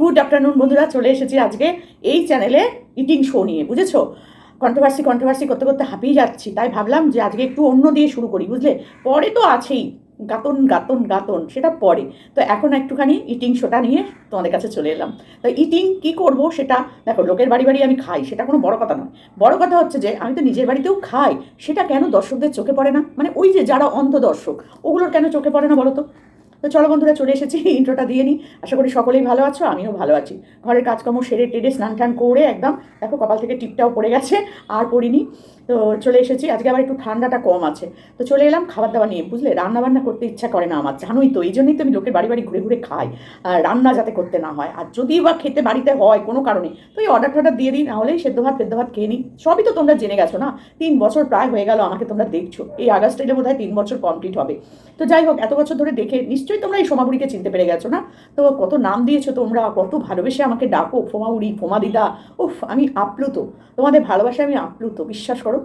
Good afternoon বন্ধুরা, চলে এসেছি আজকে এই চ্যানেলে ইটিং শো নিয়ে, বুঝেছ? কন্ট্রোভার্সি কন্ট্রোভার্সি করতে করতে হাঁপিয়ে যাচ্ছি, তাই ভাবলাম যে আজকে একটু অন্য দিয়ে শুরু করি, বুঝলে? পরে তো আছেই, গাতন গাতন গাতন, সেটা পরে। তো এখন একটুখানি ইটিং শোটা নিয়ে তোমাদের কাছে চলে এলাম। তো ইটিং কি করব সেটা, দেখো, লোকের বাড়ি বাড়ি আমি খাই, সেটা কোনো বড় কথা নয়। বড় কথা হচ্ছে যে, আমি তো নিজের বাড়িতেও খাই, সেটা কেন দর্শকদের চোখে পড়ে না? মানে ওই যে যারা অন্ধ দর্শক, ওগুলোর কেন চোখে পড়ে না বলো তো? তো চলো বন্ধুরা, চলে এসেছি। ইন্ট্রোটা দিয়ে নিই আশা করি সকলেই ভালো আছো, আমিও ভালো আছি। ঘরের কাজকর্ম সেরে টেরে স্নান টান করে একদম, দেখো কপাল থেকে টিপটাও পড়ে গেছে, আর পড়িনি। তো চলে এসেছি, আজকে আবার একটু ঠান্ডাটা কম আছে। তো চলে এলাম খাবার দাবার নিয়ে, বুঝলে? রান্না বান্না করতে ইচ্ছা করে না আমার, জানোই তো, এই জন্যই তো আমি লোকের বাড়ি বাড়ি ঘুরে ঘুরে খাই, আর রান্না যাতে করতে না হয়। আর যদি বা খেতে বাড়িতে হয়, কোনো কারণে, তো এই অর্ডার টর্ডার দিয়ে দিই নাহলেই সেদ্ধ ভাত পেদ্ধ ভাত খেয়ে নিই। সবই তো তোমরা জেনে গেছো না? তিন বছর প্রায় হয়ে গেল আমাকে তোমরা দেখছ। এই আগস্ট এলে বোধ তিন বছর কমপ্লিট হবে। তো যাই হোক, এত বছর ধরে দেখে নিশ্চয়ই তোমরা এই সোমাবুড়িকে চিনতে পেরে গেছো না? তো কত নাম দিয়েছ তোমরা, কত ভালোবেসে আমাকে ডাকো ফোমাবুড়ি ফোমা দিদা উফ, আমি আপ্লুত। তোমাদের ভালোবাসায় আমি আপ্লুত, বিশ্বাস করো।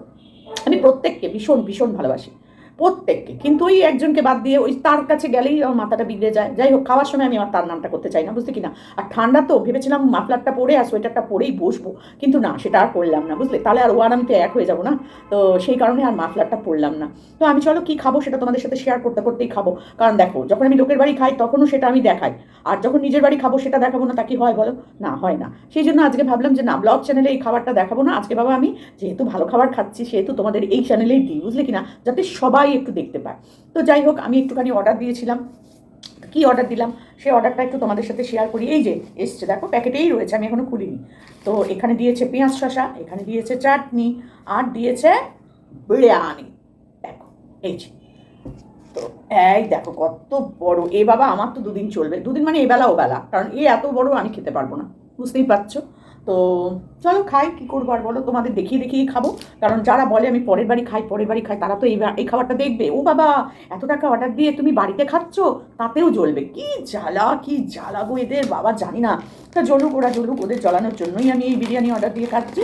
আমি প্রত্যেককে ভীষণ ভীষণ ভালোবাসি। প্রত্যেককে। কিন্তু ওই একজনকে বাদ দিয়ে ওই তার কাছে গেলেই আমার মাথাটা বিগড়ে যায়। যাই হোক, খাওয়ার সময় আমি আমার তার নামটা করতে চাই না বুঝতে কি না? আর ঠান্ডা তো, ভেবেছিলাম মাফলারটা পরে আর সোয়েটারটা পরেই বসবো। কিন্তু না, সেটা আর করলাম না, বুঝলে? তাহলে আর ও আর আমি তো এক হয়ে যাব না। তো সেই কারণে আর মাফলারটা পরলাম না। তো আমি চলো কি খাব সেটা তোমাদের সাথে শেয়ার করতে করতেই খাব। কারণ দেখো, যখন আমি লোকের বাড়ি খাই, তখনও সেটা আমি দেখাই। আর যখন নিজের বাড়ি খাব, সেটা দেখাবো না, তা কি হয় বলো? না, হয় না। সেই জন্য আজকে ভাবলাম যে না ব্লগ চ্যানেলে এই খাবারটা দেখাবো না। আজকে বাবা আমি যেহেতু ভালো খাবার খাচ্ছি, সেহেতু তোমাদের এই চ্যানেলেই দিই, বুঝলে কি না? যাতে সবাই একটু দেখতে পায়। তো যাই হোক, আমি একটুখানি অর্ডার দিয়েছিলাম। কি অর্ডার দিলাম? সেই অর্ডারটা একটু তোমাদের সাথে শেয়ার করি। এই যে এসছে, দেখো প্যাকেটেই রয়েছে, আমি এখনও খুলিনি। তো এখানে দিয়েছে পেঁয়াজ শশা এখানে দিয়েছে চাটনি, আর দিয়েছে বিরিয়ানি। দেখো, এই যে। তো এই দেখো কত বড়। এ বাবা, আমার তো দুদিন চলবে। দুদিন মানে এবেলা বেলা কারণ এ এত বড় আমি খেতে পারব না। বুঝতেই পারছ? তো চলো খাই, কী করব আর বলো? তোমাদের দেখিয়ে দেখিয়ে খাব। কারণ যারা বলে আমি পরের বাড়ি খাই, পরের বাড়ি খাই, তারা তো এই এই খাবারটা দেখবে। ও বাবা, এত টাকা অর্ডার দিয়ে তুমি বাড়িতে খাচ্ছ? তাতেও জ্বলবে। কি জ্বালা কি জ্বালা গো এদের, বাবা জানি না। তা জ্বলুক ওরা, জ্বলুক, ওদের জ্বলানোর জন্যই আমি এই বিরিয়ানি অর্ডার দিয়ে খাচ্ছি।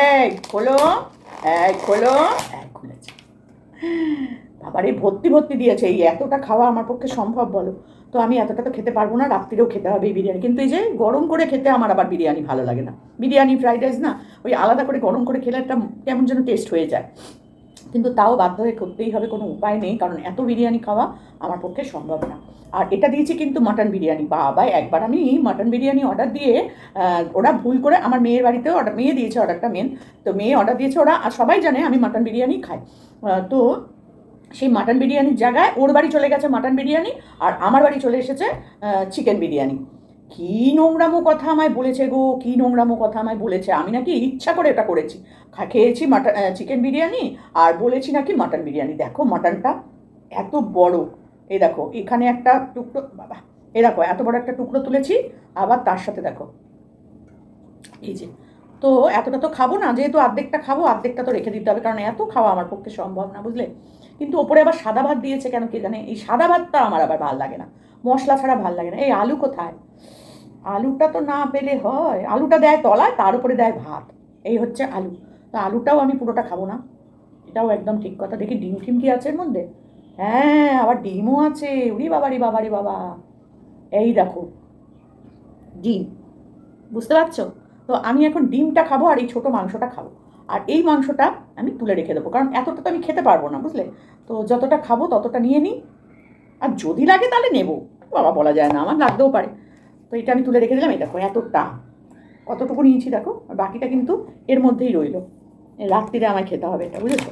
এই, খোলো এই খোলো। এই, খুলেছে। বাবারে, ভর্তি ভর্তি দিয়েছে। এই এতটা খাওয়া আমার পক্ষে সম্ভব বলো। তো আমি এতটা তো খেতে পারব না, রাত্রিরেও খেতে হবে এই বিরিয়ানি। কিন্তু এই যে গরম করে খেতে আমার আবার বিরিয়ানি ভালো লাগে না। বিরিয়ানি, ফ্রাইড রাইস না, ওই আলাদা করে গরম করে খেলে একটা কেমন যেন টেস্ট হয়ে যায়। কিন্তু তাও বাধ্য হয়ে করতেই হবে, কোনো উপায় নেই, কারণ এত বিরিয়ানি খাওয়া আমার পক্ষে সম্ভব না। আর এটা দিয়েছি কিন্তু মাটন বিরিয়ানি। বাবা, একবার আমি মাটন বিরিয়ানি অর্ডার দিয়ে ওরা ভুল করে আমার মেয়ের বাড়িতেও অর্ডার মেয়ে দিয়েছে অর্ডারটা মেন তো মেয়ে অর্ডার দিয়েছে ওরা, আর সবাই জানে আমি মাটন বিরিয়ানি খাই। তো সেই মাটন বিরিয়ানির জায়গায় ওর বাড়ি চলে গেছে মাটন বিরিয়ানি আর আমার বাড়ি চলে এসেছে চিকেন বিরিয়ানি। কী নোংরামো কথা আমায় বলেছে গো, কী নোংরামো কথা আমায় বলেছে। আমি নাকি ইচ্ছা করে এটা করেছি। খেয়েছি মাটন চিকেন বিরিয়ানি আর বলেছি নাকি মাটন বিরিয়ানি। দেখো মাটনটা এত বড়। এই দেখো, এখানে একটা টুকরো, বাবা, এ দেখো, এত বড় একটা টুকরো তুলেছি। আবার তার সাথে দেখো, এই যে তো এতটা তো খাব না, যেহেতু অর্ধেকটা খাব, অর্ধেকটা তো রেখে দিতে হবে, কারণ এত খাওয়া আমার পক্ষে সম্ভব না, বুঝলে? কিন্তু ওপরে আবার সাদা ভাত দিয়েছে কেন কে জানে? এই সাদা ভাতটা আমার আবার ভালো লাগে না, মশলা ছাড়া ভালো লাগে না। এই আলু কোথায়? আলুটা তো না পেলে হয়। আলুটা দেয় তলায়, তার উপরে দেয় ভাত। এই হচ্ছে আলু। তো আলুটাও আমি পুরোটা খাব না। এটাও একদম ঠিক কথা। দেখি ডিম টিম কি আছে এর মধ্যে? হ্যাঁ আবার ডিমও আছে। উরি বাবারি বাবারি বাবা। এই দেখো, ডিম। বুঝতে পারছ? তো আমি এখন ডিমটা খাব আর এই ছোটো মাংসটা খাব। আর এই মাংসটা আমি তুলে রেখে দেবো, কারণ এতটা তো আমি খেতে পারব না, বুঝলে? তো যতটা খাব ততটা নিয়ে নিই। আর যদি লাগে তাহলে নেব। বাবা, বলা যায় না, আমার লাগতেও পারে। তো এটা আমি তুলে রেখে দিলাম, এই দেখো এতটা। কতটুকু নিয়েছি দেখো, আর বাকিটা কিন্তু এর মধ্যেই রইল। রাত্রিরে আমায় খেতে হবে এটা, বুঝেছ?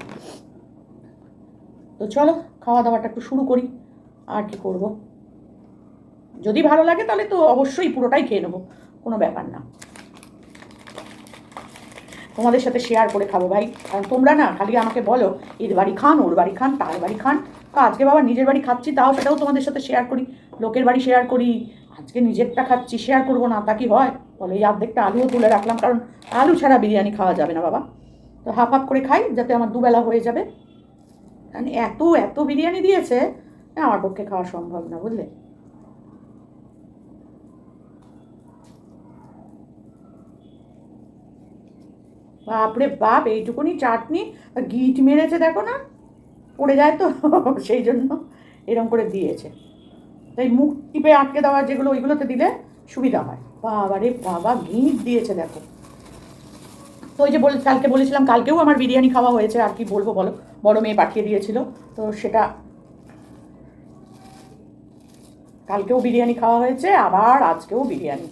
তো চলো খাওয়া দাওয়াটা একটু শুরু করি। আর কি করব? যদি ভালো লাগে তাহলে তো অবশ্যই পুরোটাই খেয়ে নেব, কোনো ব্যাপার না। তোমাদের সাথে শেয়ার করে খাব ভাই। কারণ তোমরা না খালি আমাকে বলো এর বাড়ি খান, ওর বাড়ি খান, তার বাড়ি খান। তো আজকে বাবা নিজের বাড়ি খাচ্ছি, তাও সেটাও তোমাদের সাথে শেয়ার করি। লোকের বাড়ি শেয়ার করি, আজকে নিজেরটা খাচ্ছি শেয়ার করব না, তা কি হয়? বলে, এই অর্ধেকটা আলুও তুলে রাখলাম, কারণ আলু ছাড়া বিরিয়ানি খাওয়া যাবে না বাবা। তো হাফ হাফ করে খাই, যাতে আমার দুবেলা হয়ে যাবে। কারণ এত এত বিরিয়ানি দিয়েছে আমার পক্ষে খাওয়া সম্ভব না, বুঝলে? বাপরে বাপ, এইটুকুনি চাটনি গিট মেরেছে দেখো না, পড়ে যায় তো, সেই জন্য এরম করে দিয়েছে। তাই মুখ টিপে আটকে দেওয়া যেগুলো, ওইগুলোতে দিলে সুবিধা হয়। বাবা রে বাবা গিট দিয়েছে দেখো। তো ওই যে বল, কালকে বলেছিলাম, কালকেও আমার বিরিয়ানি খাওয়া হয়েছে, আর কি বলব বলো, বড় মেয়ে পাঠিয়ে দিয়েছিল, তো সেটা কালকেও বিরিয়ানি খাওয়া হয়েছে, আবার আজকেও বিরিয়ানি।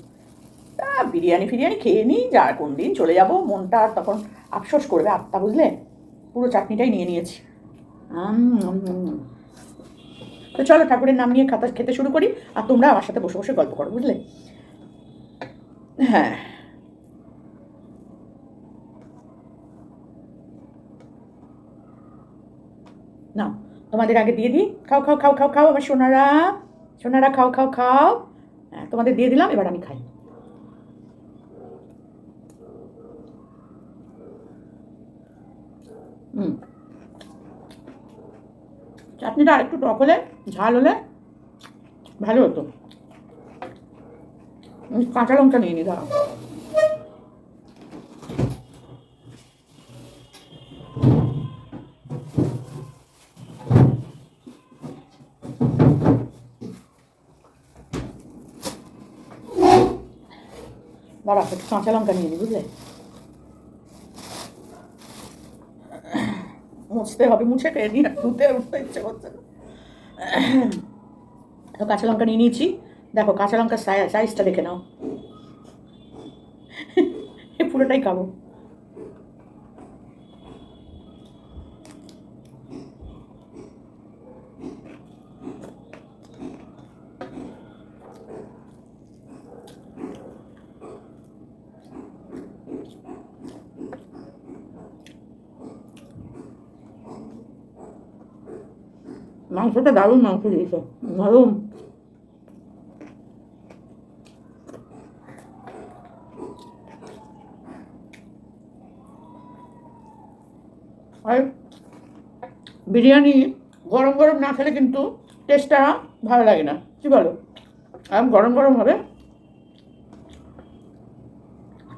তা বিরিয়ানি ফিরিয়ানি খেয়ে নিই যা কোন দিন চলে যাব। মনটা আর তখন আফসোস করবে আত্মা বুঝলে? পুরো চাটনিটাই নিয়ে নিয়েছি। তো চলো ঠাকুরের নাম নিয়ে খাতা খেতে শুরু করি আর তোমরা আমার সাথে বসে বসে গল্প করো বুঝলে? হ্যাঁ। না তোমাদের আগে দিয়ে দিই। খাও খাও খাও খাও খাও আমার সোনারা। সোনারা খাও খাও খাও। হ্যাঁ তোমাদের দিয়ে দিলাম এবার আমি খাই। হুম। চাটনিটা আরেকটু টক হলে, ঝাল হলে ভালো হতো। কাঁচা লঙ্কা নিয়ে নি দাঁড়া একটু কাঁচা লঙ্কা নিয়ে নি, বুঝলে? মুছতে হবে, মুছে খেয়ে নিয়ে ধুতে উঠতে ইচ্ছে করছে না। তো কাঁচা লঙ্কা নিয়ে নিয়েছি। দেখো, কাঁচা লঙ্কার সাইজটা দেখে নাও। পুরোটাই খাব মাংসটা দারুণ মাংস দিয়েছে নরম আর বিরিয়ানি গরম গরম না খেলে কিন্তু টেস্টটা ভালো লাগে না, কি বলো? আর গরম গরম হবে।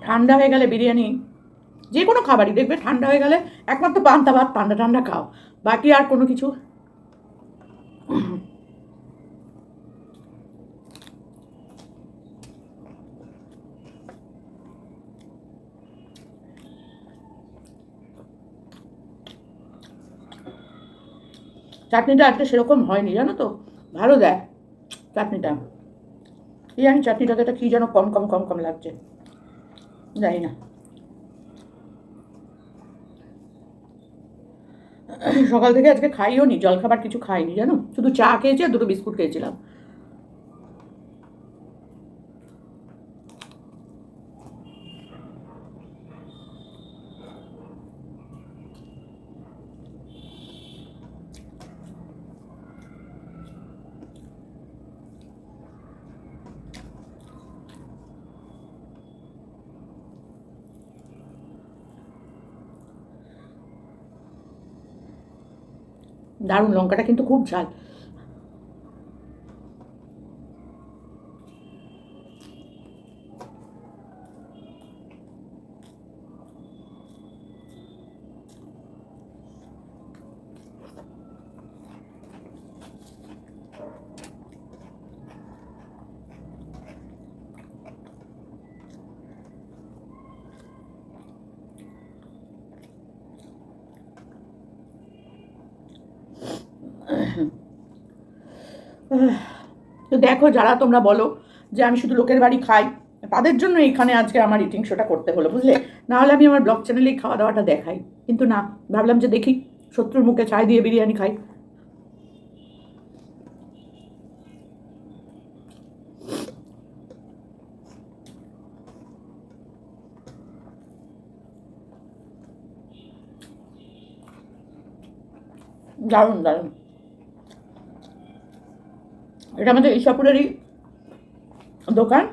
ঠান্ডা হয়ে গেলে বিরিয়ানি যে কোনো খাবারই, দেখবে ঠান্ডা হয়ে গেলে একমাত্র পান্তা ভাত ঠান্ডা ঠান্ডা খাও। বাকি আর কোনো কিছু চাটনিটা আজকে সেরকম হয়নি, জানো তো? ভালো দেয় চাটনিটা। এই জানি চাটনিটাতে একটা কী যেন কম কম কম কম লাগছে। জানি না। সকাল থেকে আজকে খাইও নি জলখাবার কিছু খাইনি, জানো? শুধু চা খেয়েছি আর দুটো বিস্কুট খেয়েছিলাম। দারুণ লঙ্কাটা কিন্তু খুব ঝাল। তো দেখো যারা তোমরা বলো যে আমি শুধু লোকের বাড়ি খাই, তাদের জন্য এখানে আজকে আমার ইটিং শোটা করতে হলো, বুঝলে? নাহলে আমি আমার ব্লগ চ্যানেলেই খাওয়া দাওয়াটা দেখাই। কিন্তু না, ভাবলাম যে দেখি, শত্রুর মুখে ছাই দিয়ে বিরিয়ানি খাই। দারুণ দারুণ। এটা আমাদের ঈশাপুরেরই দোকান।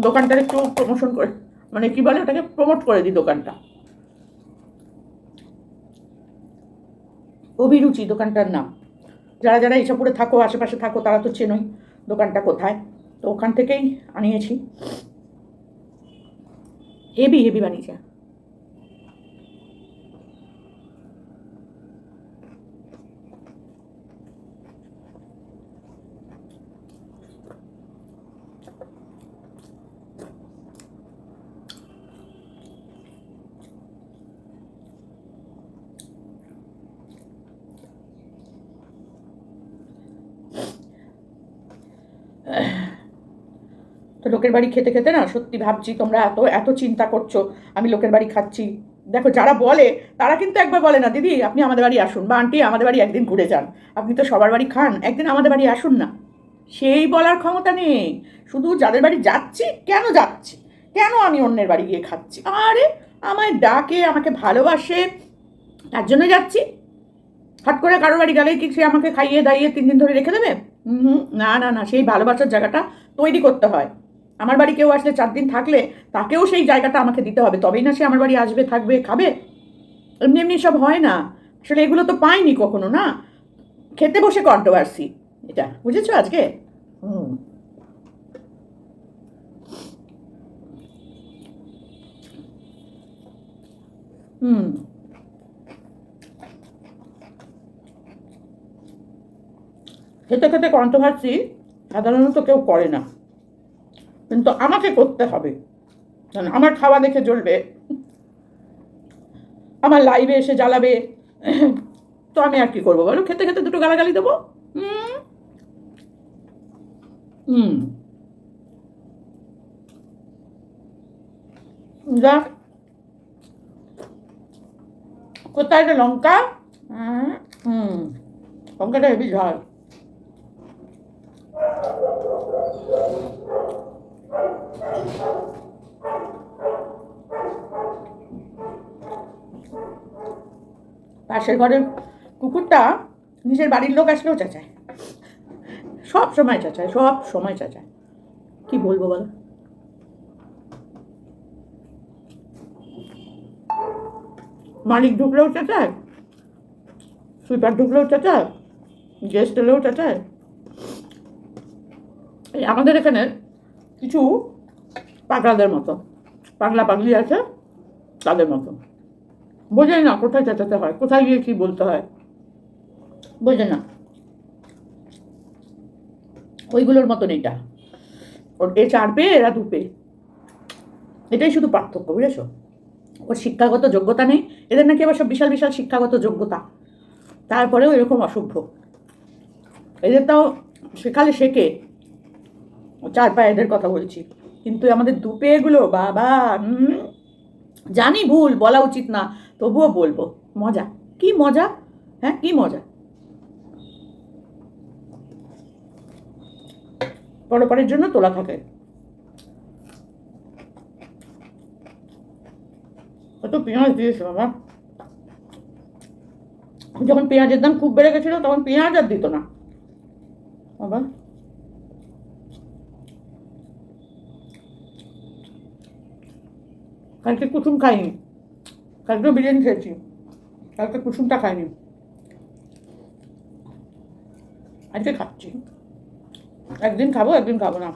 দোকানটার একটু প্রমোশন করে মানে কি বলে ওটাকে? প্রমোট করে দিই দোকানটা। অভিরুচি দোকানটার নাম। যারা যারা ঈশাপুরে থাকো, আশেপাশে থাকো, তারা তো চেনই দোকানটা কোথায়। তো ওখান থেকেই আনিয়েছি। হেভি হেভি বানিয়েছে। লোকের বাড়ি খেতে খেতে না সত্যি ভাবছি তোমরা এত এত চিন্তা করছ, আমি লোকের বাড়ি খাচ্ছি। দেখো, যারা বলে, তারা কিন্তু একবার বলে না, দিদি, আপনি আমাদের বাড়ি আসুন বা আন্টি আমাদের বাড়ি একদিন ঘুরে যান। আপনি তো সবার বাড়ি খান, একদিন আমাদের বাড়ি আসুন না। সেই বলার ক্ষমতা নেই। শুধু যাদের বাড়ি যাচ্ছি, কেন যাচ্ছি? কেন আমি অন্যের বাড়ি গিয়ে খাচ্ছি? আরে, আমায় ডাকে, আমাকে ভালোবাসে, তার জন্য যাচ্ছি। হট করে কারোর বাড়ি গেলেই কি সে আমাকে খাইয়ে দাইয়ে তিন দিন ধরে রেখে দেবে? না না না, সেই ভালোবাসার জায়গাটা তৈরি করতে হয়। আমার বাড়ি কেউ আসলে চার দিন থাকলে তাকেও সেই জায়গাটা আমাকে দিতে হবে। তবেই না সে আমার বাড়ি আসবে, থাকবে, খাবে। এমনি এমনি সব হয় না। আসলে এগুলো তো পাইনি কখনো, না? খেতে বসে কন্ট্রোভার্সি এটা। বুঝেছ আজকে? হুম। হুম। খেতে খেতে কন্ট্রোভার্সি সাধারণত কেউ করে না। কিন্তু আমাকে করতে হবে। কারণ আমার খাওয়া দেখে জ্বলবে। আমার লাইভে এসে জ্বালাবে। তো আমি আর কি করব বলো? খেতে খেতে দুটো গালাগালি দেবো? হুম। হুম। যা। কোথায় লঙ্কা? হুম, হুম। লঙ্কাটা হেবি ঝাল। পাশের ঘরের কুকুরটা নিজের বাড়ির লোক আসলেও চেঁচায়। সব সময় চেঁচায়, সব সময় চেঁচায়। কি বলব বলো? মালিক ঢুকলেও চেঁচায় সুইপার ঢুকলেও চেঁচায় গেস্ট এলেও চেঁচায়। আমাদের এখানে কিছু পাগলাদের মতো। পাগলা পাগলি আছে, তাদের মতো। বোঝাই না কোথায় চেঁচাতে হয়, কোথায় গিয়ে কি বলতে হয়। বোঝে না। ওইগুলোর মতন এটা ওর এ চার পেয়ে, এরা দু পেয়ে। এটাই শুধু পার্থক্য, বুঝেছ? ওর শিক্ষাগত যোগ্যতা নেই, এদের নাকি আবার সব বিশাল বিশাল শিক্ষাগত যোগ্যতা। তারপরেও এরকম অসভ্য। এদের তাও শেখালে শেখে চার পায়ে এদের কথা বলছি। কিন্তু আমাদের দুপেগুলো বাবা জানি ভুল, বলা উচিত না, তবুও বলব, মজা। কি মজা? হ্যাঁ কি মজা? পরপরের জন্য তোলা থাকে। কত পেঁয়াজ দিয়েছে, বাবা। যখন পেঁয়াজের দাম খুব বেড়ে গেছিল, তখন পেঁয়াজ আর দিত না। বাবা। কালকে কুসুম খাইনি। কালকে বিরিয়ানি খেয়েছি। কালকে কুসুমটা খাইনি। আজকে খাচ্ছি। একদিন খাব একদিন খাব না।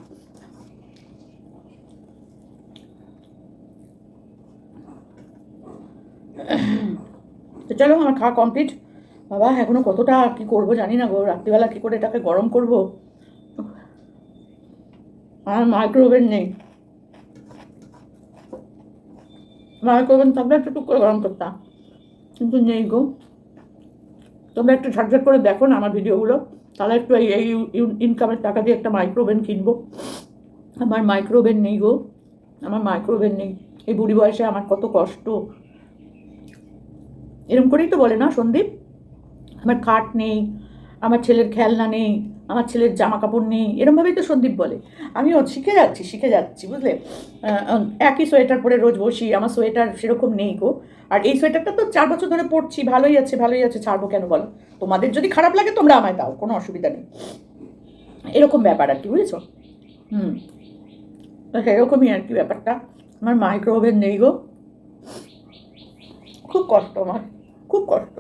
তো চলো, আমার খাওয়া কমপ্লিট। বাবা, এখনও কতটা কি করব জানি না গো। রাত্রিবেলা কি করে এটাকে গরম করব? আমার মাইক্রোওভেন নেই। মাইক্রোওভেন থাকলে একটু টুক করে গরম করতাম কিন্তু নেই গো। তোমরা একটু ঝটঝট করে দেখো না আমার ভিডিওগুলো। তাহলে একটু এই এই ইনকামের টাকা দিয়ে একটা মাইক্রোওভেন কিনবো। আমার মাইক্রোওভেন নেই গো। আমার মাইক্রোওভেন নেই। এই বুড়ি বয়সে আমার কত কষ্ট। এরকম করেই তো বলে না সন্দীপ? আমার খাট নেই, আমার ছেলের খেলনা নেই। আমার ছেলের জামা কাপড় নেই। এরমভাবেই তো সন্দীপ বলে। আমিও শিখে যাচ্ছি শিখে যাচ্ছি, বুঝলে? একই সোয়েটার পরে রোজ বসি, আমার সোয়েটার সেরকম নেই গো। আর এই সোয়েটারটা তো চার বছর ধরে পরছি, ভালোই আছে ভালোই আছে, ছাড়বো কেন বলো? তোমাদের যদি খারাপ লাগে তোমরা আমায় দাও, কোনো অসুবিধা নেই। এরকম ব্যাপার আর কি, বুঝেছ? হুম। এরকমই আর কি ব্যাপারটা। আমার মাইক্রো ওভেন নেই গো। খুব কষ্ট আমার, খুব কষ্ট।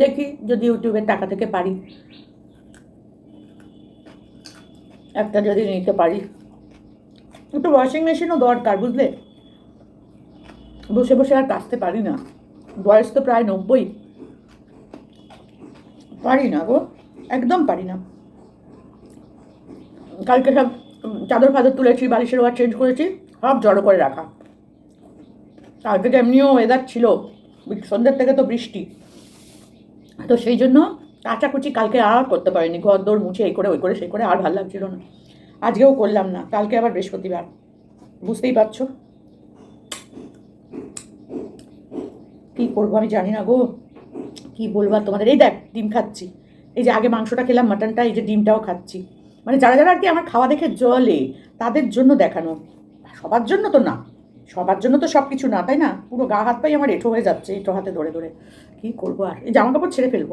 দেখি যদি ইউটিউবের টাকা থেকে পারি। একটা যদি নিতে পারি। একটু ওয়াশিং মেশিনও দরকার, বুঝলে? বসে বসে আর কাচতে পারি না। বয়স তো প্রায় নব্বই। পারি না গো, একদম পারি না। কালকে সব চাদর ফাদর তুলেছি, বালিশের ওয়ার চেঞ্জ করেছি, সব জড়ো করে রাখা। কালকে তো এমনিও ওয়েদার ছিল, সন্ধ্যের থেকে তো বৃষ্টি। তো সেই জন্য কাচাকুচি কালকে আর করতে পারিনি। ঘর দৌড় মুছে এই করে, ওই করে, সেই করে আর ভালো লাগছিল না। আজকেও করলাম না, কালকে আবার বৃহস্পতিবার। বুঝতেই পারছ? কি করব আমি জানি না গো। কি বলব তোমাদের? এই দেখ, ডিম খাচ্ছি। এই যে আগে মাংসটা খেলাম, মাটনটা, এই যে ডিমটাও খাচ্ছি। মানে যারা যারা আর কি আমার খাওয়া দেখে জলে, তাদের জন্য দেখানো। সবার জন্য তো না। সবার জন্য তো সব কিছু না, তাই না? পুরো গা হাত পাই আমার এঁঠো হয়ে যাচ্ছে, এঁঠো হাতে ধরে ধরে। কি করব আর? এই জামা কাপড় ছেড়ে ফেলব।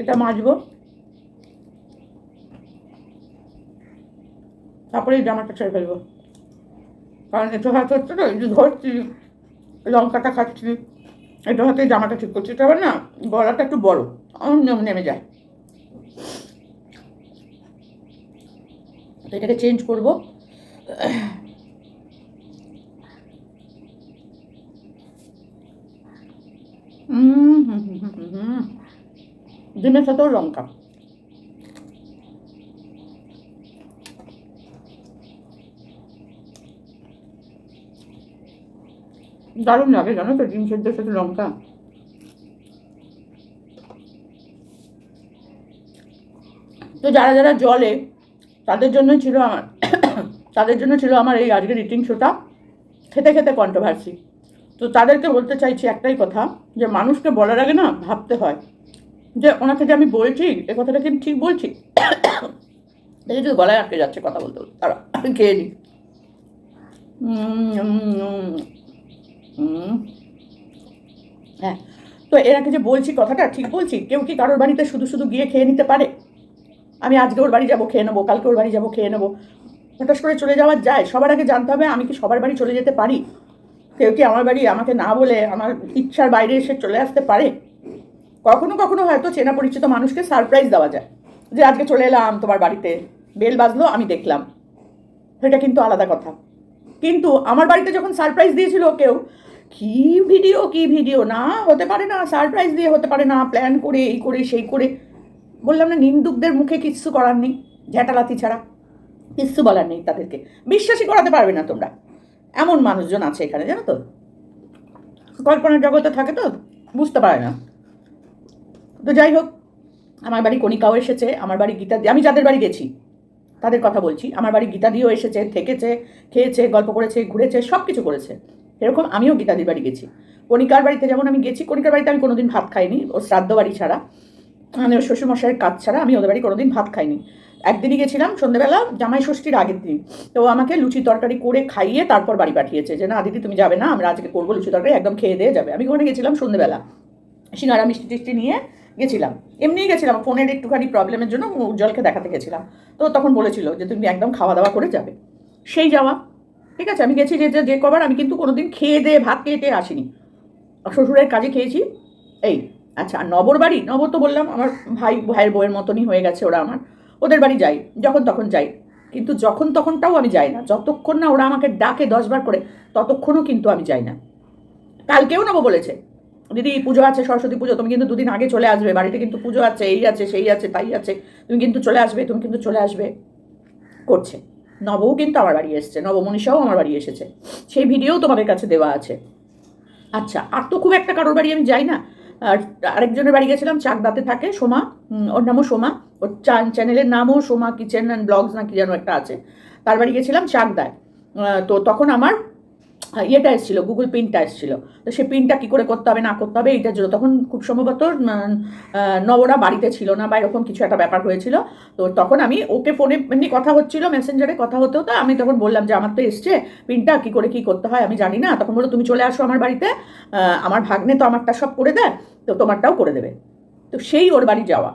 এটা মাজবো। তারপরে এই জামাটা ছেড়ে ফেলব। কারণ এঁঠো হাত হচ্ছে তো ধরছি, লঙ্কাটা খাচ্ছি। এটা হাতে জামাটা ঠিক করছি আবার না, গলাটা একটু বড় নেমে যায়। তো এটাকে চেঞ্জ করব। ডিমের সাথেও লঙ্কা। দারুণ লাগে, জানো তো, ডিম সেদ্ধের সাথে লঙ্কা। তো যারা যারা জলে তাদের জন্য ছিল আমার তাদের জন্য ছিল আমার এই আজকের রিটিং শোটা খেতে খেতে কন্ট্রোভার্সি তো তাদেরকে বলতে চাইছি একটাই কথা, যে মানুষকে বলার আগে না ভাবতে হয়, যে ওনাকে যে আমি বলছি, এ কথাটা কি ঠিক বলছি? দেখি যদি গলায় আটকে যাচ্ছে কথা বলতে বলতে। তারা খেয়ে নিই। হ্যাঁ তো এনাকে যে বলছি কথাটা ঠিক বলছি, কেউ কি কারোর বাড়িতে শুধু শুধু গিয়ে খেয়ে নিতে পারে? আমি আজকে ওর বাড়ি যাব, খেয়ে নেব, কালকে ওর বাড়ি যাব, খেয়ে নেব। হঠাৎ করে চলে যাওয়া যায়, সবার আগে জানতে হবে আমি কি সবার বাড়ি চলে যেতে পারি? কেউ কি আমার বাড়ি আমাকে না বলে আমার ইচ্ছার বাইরে এসে চলে আসতে পারে? কখনো কখনো হয়তো চেনা পরিচিত মানুষকে সারপ্রাইজ দেওয়া যায়। যে আজকে চলে এলাম তোমার বাড়িতে বেল বাজলো, আমি দেখলাম। সেটা কিন্তু আলাদা কথা। কিন্তু আমার বাড়িতে যখন সারপ্রাইজ দিয়েছিল কেউ, কি ভিডিও কি ভিডিও না, হতে পারে না সারপ্রাইজ দিয়ে হতে পারে না প্ল্যান করে, এই করে, সেই করে। বললাম না, নিন্দুকদের মুখে কিচ্ছু করার নেই ঝ্যাটালাতি ছাড়া। কিচ্ছু বলার নেই তাদেরকে। বিশ্বাসই করাতে পারবে না তোমরা। এমন মানুষজন আছে এখানে, জানো তো? কল্পনার জগতে থাকে তো, বুঝতে পারে না। তো যাই হোক, আমার বাড়ি কণিকাও এসেছে, আমার বাড়ি গীতা আমি যাদের বাড়ি গেছি, তাদের কথা বলছি। আমার বাড়ি গীতা দিয়েও এসেছে, থেকেছে, খেয়েছে, গল্প করেছে, ঘুরেছে সব কিছু করেছে। এরকম আমিও গীতাদির বাড়ি গেছি। কণিকার বাড়িতে যেমন আমি গেছি, কণিকার বাড়িতে আমি কোনোদিন ভাত খাইনি, ও শ্রাদ্ধ বাড়ি ছাড়া। মানে শ্বশুরমশাইয়ের কাজ ছাড়া আমি ওদের বাড়ি কোনোদিন ভাত খাইনি। একদিনই গেছিলাম সন্ধ্যেবেলা জামাই ষষ্ঠীর আগের দিন। তো আমাকে লুচি তরকারি করে খাইয়ে তারপর বাড়ি পাঠিয়েছে যে, না দিদি, তুমি যাবে না, আমরা আজকে করব লুচি তরকারি, একদম খেয়ে দিয়ে যাবে। আমি ওখানে গেছিলাম সন্ধ্যেবেলা সিঙ্গারা, মিষ্টি টিষ্টি নিয়ে গেছিলাম। এমনিই গেছিলাম, ফোনের একটুখানি প্রবলেমের জন্য উজ্জ্বলকে দেখাতে গেছিলাম। তো তখন বলেছিল যে, তুমি একদম খাওয়া দাওয়া করে যাবে। সেই যাওয়া। ঠিক আছে, আমি গেছি যে, যে- কবার, আমি কিন্তু কোনোদিন খেয়ে দিয়ে, ভাত খেয়ে আসিনি। শ্বশুরের কাজে খেয়েছি, এই। আচ্ছা আর নবর বাড়ি? নবর তো বললাম, আমার ভাই, ভাইয়ের বউয়ের মতনই হয়ে গেছে ওরা আমার। ওদের বাড়ি যাই, যখন তখন যাই। কিন্তু যখন তখনটাও আমি যাই না। যতক্ষণ না ওরা আমাকে ডাকে দশবার করে, ততক্ষণও কিন্তু আমি যাই না। কালকেও নেব বলেছে, দিদি, পুজো আছে, সরস্বতী পুজো, তুমি কিন্তু দুদিন আগে চলে আসবে। বাড়িতে কিন্তু পুজো আছে, এই আছে, সেই আছে, তাই আছে। তুমি কিন্তু চলে আসবে, তুমি কিন্তু চলে আসবে। করছে। নবও কিন্তু আমার বাড়ি এসেছে নবমনীষাও আমার বাড়ি এসেছে। সেই ভিডিও তোমাদের কাছে দেওয়া আছে। আচ্ছা আর তো খুব একটা কারোর বাড়ি আমি যাই না। আর আরেকজনের বাড়ি গেছিলাম, চাকদাতে থাকে সোমা ওর নামও সোমা, ওর চ্যানেলের নামও সোমা, কিচেন অ্যান্ড ব্লগস না কি যেন একটা আছে। তার বাড়ি গেছিলাম চাকদায়। তো তখন আমার ইয়েটা এসেছিল গুগল পিনটা এসেছিল। তো সে পিনটা কী করে করতে হবে, না করতে হবে এইটার জন্য তখন খুব সম্ভবত নবরা বাড়িতে ছিল না বা এরকম কিছু একটা ব্যাপার হয়েছিল। তো তখন আমি ওকে ফোনে এমনি কথা হচ্ছিল মেসেঞ্জারে কথা হতে হতো আমি তখন বললাম যে, আমার তো এসছে পিনটা কী করে কী করতে হয়, আমি জানি না। তখন বলল, তুমি চলে আসো আমার বাড়িতে আমার ভাগ্নে তো আমারটা সব করে দেয়, তো তোমারটাও করে দেবে। তো সেই ওর বাড়ি যাওয়া।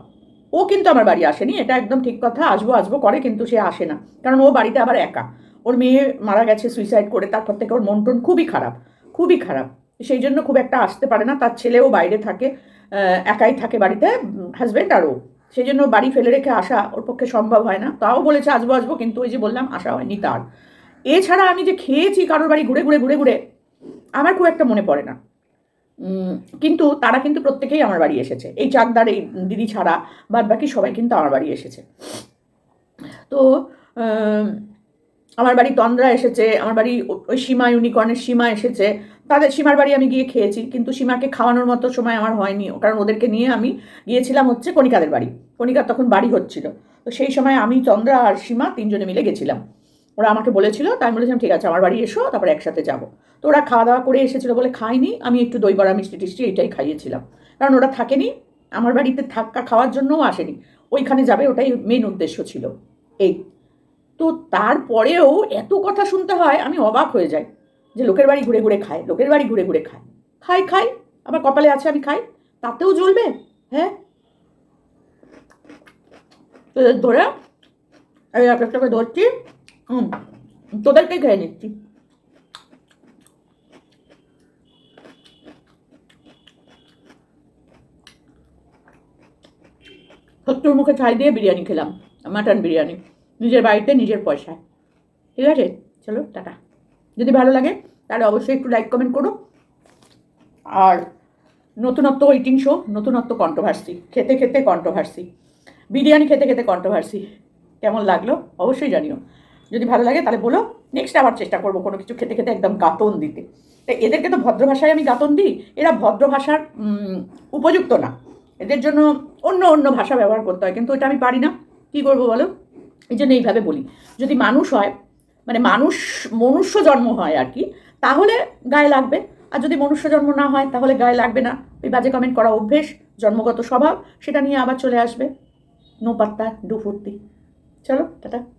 ও কিন্তু আমার বাড়ি আসেনি, এটা একদম ঠিক কথা, আসব আসব করে, কিন্তু সে আসে না। কারণ ও বাড়িতে আবার একা। ওর মেয়ে মারা গেছে সুইসাইড করে, তারপর থেকে ওর মন টন খুবই খারাপ খুবই খারাপ। সেই জন্য খুব একটা আসতে পারে না, তার ছেলেও বাইরে থাকে একাই থাকে বাড়িতে হাজব্যান্ড আর ও। সেই জন্য বাড়ি ফেলে রেখে আসা ওর পক্ষে সম্ভব হয় না। তাও বলেছে আসব আসব, কিন্তু ওই যে বললাম, আসা হয়নি তার। এছাড়া আমি যে খেয়েছি কারোর বাড়ি ঘুরে ঘুরে ঘুরে ঘুরে, আমার খুব একটা মনে পড়ে না। কিন্তু তারা কিন্তু প্রত্যেকেই আমার বাড়ি এসেছে। এই চাকদার, এই দিদি ছাড়া বাদ বাকি সবাই কিন্তু আমার বাড়ি এসেছে। তো আমার বাড়ি তন্দ্রা এসেছে, আমার বাড়ি ওই সীমা ইউনিকর্নের সীমা এসেছে। তাদের সীমার বাড়ি আমি গিয়ে খেয়েছি, কিন্তু সীমাকে খাওয়ানোর মতো সময় আমার হয়নি, কারণ ওদেরকে নিয়ে আমি গিয়েছিলাম হচ্ছে কণিকাদের বাড়ি। কণিকার তখন বাড়ি হচ্ছিল। তো সেই সময় আমি চন্দ্রা আর সীমা তিনজনে মিলে গেছিলাম। ওরা আমাকে বলেছিল, তাই আমি বলেছিলাম, ঠিক আছে, আমার বাড়ি এসো, তারপর একসাথে যাব। তো ওরা খাওয়া দাওয়া করে এসেছিল বলে খাইনি, আমি একটু দই বড়া, মিষ্টি টিষ্টি এইটাই খাইয়েছিলাম। কারণ ওরা থাকেনি, আমার বাড়িতে থাকা, খাওয়ার জন্যও আসেনি। ওইখানে যাবে, ওটাই মেন উদ্দেশ্য ছিল। এই। তো তারপরেও এত কথা শুনতে হয়, আমি অবাক হয়ে যাই যে লোকের বাড়ি ঘুরে ঘুরে খায়, লোকের বাড়ি ঘুরে ঘুরে খায়। খাই খাই, আমার কপালে আছে, আমি খাই। তাতেও জ্বলবে? হ্যাঁ? তোদের ধরে এই এক একটাকে ধরছি, হুম, তোদেরকেই খেয়ে নিচ্ছি। সত্তর মুখে ছাই দিয়ে বিরিয়ানি খেলাম, মাটন বিরিয়ানি। নিজের বাড়িতে, নিজের পয়সায়। ঠিক আছে? চলো, টাটা। যদি ভালো লাগে, তাহলে অবশ্যই একটু লাইক কমেন্ট করো। আর নতুনত্ব ওয়েটিং শো নতুনত্ব কন্ট্রোভার্সি খেতে খেতে কন্ট্রোভার্সি বিরিয়ানি খেতে খেতে কন্ট্রোভার্সি কেমন লাগল? অবশ্যই জানিও। যদি ভালো লাগে, তাহলে বলো নেক্সট আবার চেষ্টা করব কোনো কিছু খেতে খেতে একদম গাতন দিতে। তাই এদেরকে তো ভদ্র ভাষায় আমি গাতন দিই, এরা ভদ্র ভাষার উপযুক্ত না। এদের জন্য অন্য অন্য ভাষা ব্যবহার করতে হয়, কিন্তু এটা আমি পারি না। কী করব বলো? এই জন্য এইভাবে বলি। যদি মানুষ হয় মানে মানুষ, মনুষ্য জন্ম হয় আর কি, তাহলে গায়ে লাগবে। আর যদি মনুষ্য জন্ম না হয়, তাহলে গায়ে লাগবে না। ওই বাজে কমেন্ট করা অভ্যেস, জন্মগত স্বভাব, সেটা নিয়ে আবার চলে আসবে। নো পাত্তা ডুফুর্তি চলো, টাটা।